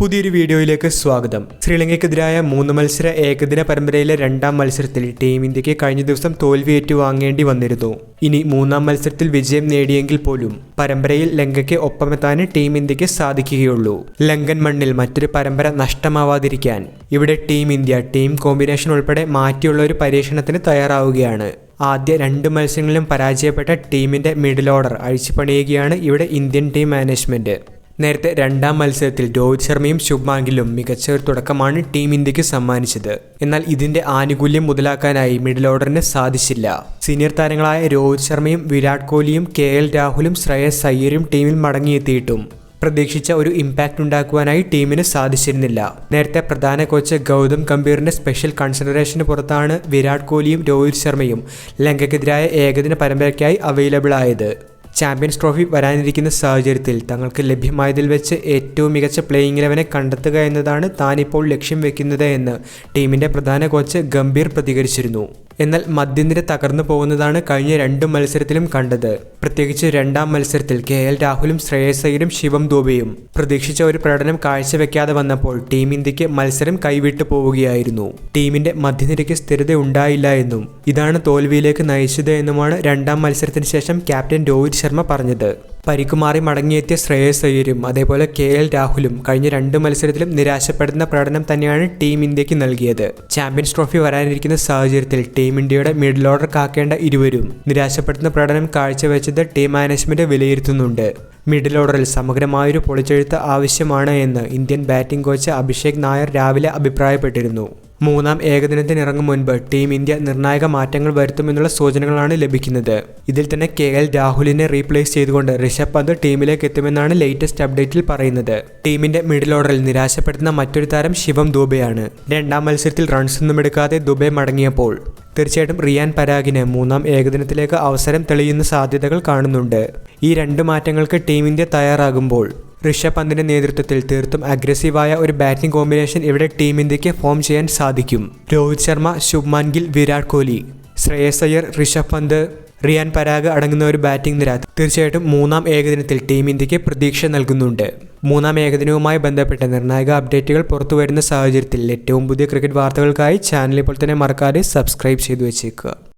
പുതിയൊരു വീഡിയോയിലേക്ക് സ്വാഗതം. ശ്രീലങ്കയ്ക്കെതിരായ മൂന്ന് മത്സര ഏകദിന പരമ്പരയിലെ രണ്ടാം മത്സരത്തിൽ ടീം ഇന്ത്യയ്ക്ക് കഴിഞ്ഞ ദിവസം തോൽവി ഏറ്റുവാങ്ങേണ്ടി വന്നിരുന്നു. ഇനി മൂന്നാം മത്സരത്തിൽ വിജയം നേടിയെങ്കിൽ പോലും പരമ്പരയിൽ ലങ്കയ്ക്ക് ഒപ്പമെത്താൻ ടീം ഇന്ത്യയ്ക്ക് സാധിക്കുകയുള്ളൂ. ലങ്കൻ മണ്ണിൽ മറ്റൊരു പരമ്പര നഷ്ടമാവാതിരിക്കാൻ ഇവിടെ ടീം ഇന്ത്യ ടീം കോമ്പിനേഷൻ ഉൾപ്പെടെ മാറ്റിയുള്ള ഒരു പരീക്ഷണത്തിന് തയ്യാറാവുകയാണ്. ആദ്യ രണ്ട് മത്സരങ്ങളിലും പരാജയപ്പെട്ട ടീമിന്റെ മിഡിൽ ഓർഡർ അഴിച്ചുപണിയുകയാണ് ഇവിടെ ഇന്ത്യൻ ടീം മാനേജ്മെന്റ്. നേരത്തെ രണ്ടാം മത്സരത്തിൽ രോഹിത് ശർമ്മയും ശുഭ്മാൻ ഗില്ലും മികച്ച ഒരു തുടക്കമാണ് ടീം ഇന്ത്യയ്ക്ക് സമ്മാനിച്ചത്. എന്നാൽ ഇതിന്റെ ആനുകൂല്യം മുതലാക്കാനായി മിഡിൽ ഓർഡറിന് സാധിച്ചില്ല. സീനിയർ താരങ്ങളായ രോഹിത് ശർമ്മയും വിരാട് കോഹ്ലിയും കെ എൽ രാഹുലും ശ്രേയസ് അയ്യരും ടീമിൽ മടങ്ങിയെത്തിയിട്ടും. പ്രതീക്ഷിച്ച ഒരു ഇമ്പാക്റ്റ് ഉണ്ടാക്കുവാനായി ടീമിന് സാധിച്ചിരുന്നില്ല. നേരത്തെ പ്രധാന കോച്ച് ഗൗതം ഗംഭീറിന്റെ സ്പെഷ്യൽ കൺസിഡറേഷന് പുറത്താണ് വിരാട് കോഹ്ലിയും രോഹിത് ശർമ്മയും ലങ്കയ്ക്കെതിരായ ഏകദിന പരമ്പരയ്ക്കായി അവൈലബിൾ ആയത്. ചാമ്പ്യൻസ് ട്രോഫി വരാനിരിക്കുന്ന സാഹചര്യത്തിൽ തങ്ങൾക്ക് ലഭ്യമായതിൽ വെച്ച് ഏറ്റവും മികച്ച പ്ലേയിങ് ഇലവനെ കണ്ടെത്തുക എന്നതാണ് താനിപ്പോൾ ലക്ഷ്യം വെക്കുന്നത് എന്ന് ടീമിന്റെ പ്രധാന കോച്ച് ഗംഭീർ പ്രതികരിച്ചിരുന്നു. എന്നാൽ മധ്യനിര തകർന്നു പോകുന്നതാണ് കഴിഞ്ഞ രണ്ട് മത്സരത്തിലും കണ്ടത്. പ്രത്യേകിച്ച് രണ്ടാം മത്സരത്തിൽ കെ എൽ രാഹുലും ശ്രേയസ് അയ്യരും ശിവം ദൂബയും പ്രതീക്ഷിച്ച ഒരു പ്രകടനം കാഴ്ചവെക്കാതെ വന്നപ്പോൾ ടീം ഇന്ത്യയ്ക്ക് മത്സരം കൈവിട്ടു പോവുകയായിരുന്നു. ടീമിന്റെ മധ്യനിരയ്ക്ക് സ്ഥിരത ഉണ്ടായില്ല എന്നും ഇതാണ് തോൽവിയിലേക്ക് നയിച്ചത് എന്നുമാണ് രണ്ടാം മത്സരത്തിന് ശേഷം ക്യാപ്റ്റൻ രോഹിത് ശർമ്മ പറഞ്ഞത്. പരിക്കുമാറി മടങ്ങിയെത്തിയ ശ്രേയസ് അയ്യരും അതേപോലെ കെ എൽ രാഹുലും കഴിഞ്ഞ രണ്ട് മത്സരത്തിലും നിരാശപ്പെടുന്ന പ്രകടനം തന്നെയാണ് ടീം ഇന്ത്യയ്ക്ക് നൽകിയത്. ചാമ്പ്യൻസ് ട്രോഫി വരാനിരിക്കുന്ന സാഹചര്യത്തിൽ ടീം ഇന്ത്യയുടെ മിഡിൽ ഓർഡർ കാക്കേണ്ട ഇരുവരും നിരാശപ്പെടുന്ന പ്രകടനം കാഴ്ചവെച്ചത് ടീം മാനേജ്മെന്റ് വിലയിരുത്തുന്നുണ്ട്. മിഡിൽ ഓർഡറിൽ സമഗ്രമായൊരു പൊളിച്ചെഴുത്ത് ആവശ്യമാണ് എന്ന് Indian batting coach Abhishek Nair രാവിലെ അഭിപ്രായപ്പെട്ടിരുന്നു. മൂന്നാം ഏകദിനത്തിന് ഇറങ്ങും മുൻപ് ടീം ഇന്ത്യ നിർണായക മാറ്റങ്ങൾ വരുത്തുമെന്നുള്ള സൂചനകളാണ് ലഭിക്കുന്നത്. ഇതിൽ തന്നെ കെ എൽ രാഹുലിനെ റീപ്ലേസ് ചെയ്തുകൊണ്ട് ഋഷഭ് പന്ത് ടീമിലേക്ക് എത്തുമെന്നാണ് ലേറ്റസ്റ്റ് അപ്ഡേറ്റിൽ പറയുന്നത്. ടീമിന്റെ മിഡിൽ ഓർഡറിൽ നിരാശപ്പെടുത്തുന്ന മറ്റൊരു താരം ശിവം ദുബെയാണ്. രണ്ടാം മത്സരത്തിൽ റൺസൊന്നും എടുക്കാതെ ദുബെ മടങ്ങിയപ്പോൾ തീർച്ചയായിട്ടും റിയാൻ പരാഗിന് മൂന്നാം ഏകദിനത്തിലേക്ക് അവസരം തെളിയുന്ന സാധ്യതകൾ കാണുന്നുണ്ട്. ഈ രണ്ട് മാറ്റങ്ങൾക്ക് ടീം ഇന്ത്യ തയ്യാറാകുമ്പോൾ ഋഷഭ് പന്തിന്റെ നേതൃത്വത്തിൽ തീർത്തും അഗ്രസീവായ ഒരു ബാറ്റിംഗ് കോമ്പിനേഷൻ ഇവിടെ ടീം ഇന്ത്യയ്ക്ക് ഫോം ചെയ്യാൻ സാധിക്കും. രോഹിത് ശർമ്മ ശുഭ്മാൻ ഗിൽ വിരാട് കോഹ്ലി ശ്രേയസ് അയ്യർ ഋഷഭ് പന്ത് റിയാൻ പരാഗ് അടങ്ങുന്ന ഒരു ബാറ്റിംഗ് നിര തീർച്ചയായിട്ടും മൂന്നാം ഏകദിനത്തിൽ ടീം ഇന്ത്യയ്ക്ക് പ്രതീക്ഷ നൽകുന്നുണ്ട്. മൂന്നാം ഏകദിനവുമായി ബന്ധപ്പെട്ട നിർണായക അപ്ഡേറ്റുകൾ പുറത്തു വരുന്ന സാഹചര്യത്തിൽ ഏറ്റവും പുതിയ ക്രിക്കറ്റ് വാർത്തകൾക്കായി ചാനൽ ഇപ്പോൾ തന്നെ മറക്കാതെ സബ്സ്ക്രൈബ് ചെയ്തു വെച്ചേക്കുക.